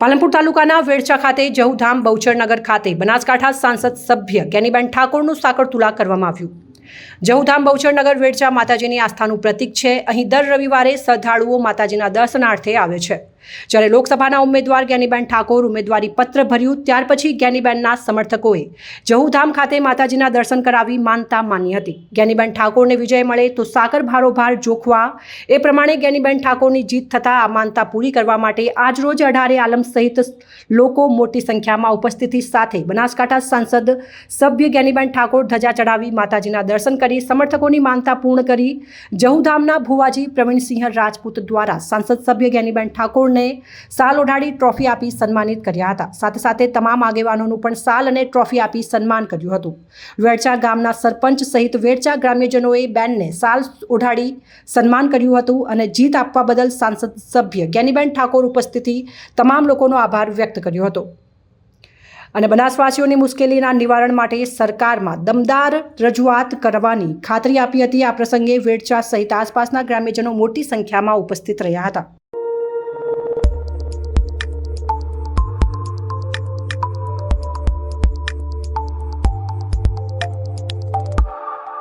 પાલનપુર તાલુકાના વેડચા ખાતે જહુધામ બહુચરનગર ખાતે બનાસકાંઠા સાંસદ સભ્ય કેનીબેન ઠાકોરનું સાકરતુલા કરવામાં આવ્યું. જહુધામ બહુચરનગર વેડચા માતાજીની આસ્થાનું પ્રતીક છે. અહીં દર રવિવારે શ્રદ્ધાળુઓ માતાજીના દર્શનાર્થે આવે છે. જ્યારે લોકસભાના ઉમેદવાર જ્ઞાનીબેન ઠાકોર ઉમેદવારી પત્ર ભર્યું, ત્યાર પછી જ્ઞાનીબેનના સમર્થકોએ જહુધામ ખાતે માતાજીના દર્શન કરાવી માનતા માની હતી. જ્ઞાનીબેન ઠાકોરને વિજય મળે તો સાકર ભારોભાર જોખવા, એ પ્રમાણે જ્ઞાનીબેન ઠાકોરની જીત થતાં આ માનતા પૂરી કરવા માટે આજરોજ અઢારે આલમ સહિત લોકો મોટી સંખ્યામાં ઉપસ્થિતિ સાથે બનાસકાંઠા સાંસદ સભ્ય જ્ઞાનીબેન ઠાકોર ધજા ચડાવી માતાજીના દર્શન કરી સમર્થકોની માનતા પૂર્ણ કરી જહુધામના ભુવાજી પ્રવીણસિંહ રાજપૂત દ્વારા સાંસદ સભ્ય જ્ઞાનીબેન ઠાકોરને સાલ ઓઢાડી ટ્રોફી આપી સન્માનિત કર્યા હતા. સાથે સાથે તમામ આગેવાનોનું પણ સાલ અને ટ્રોફી આપી સન્માન કર્યું હતું. વેડચા ગામના સરપંચ સહિત વેડચા ગ્રામ્યજનોએ બેનને સાલ ઓઢાડી સન્માન કર્યું હતું અને જીત આપવા બદલ સાંસદ સભ્ય જ્ઞાનીબેન ઠાકોર ઉપસ્થિતિ તમામ લોકોનો આભાર વ્યક્ત કર્યો હતો. અને બનાસવાસીઓની મુશ્કેલીના નિવારણ માટે સરકારમાં દમદાર રજૂઆત કરવાની ખાતરી આપી હતી. આ પ્રસંગે વેડચા સહિત આસપાસના ગ્રામ્યજનો મોટી સંખ્યામાં ઉપસ્થિત રહ્યા હતા.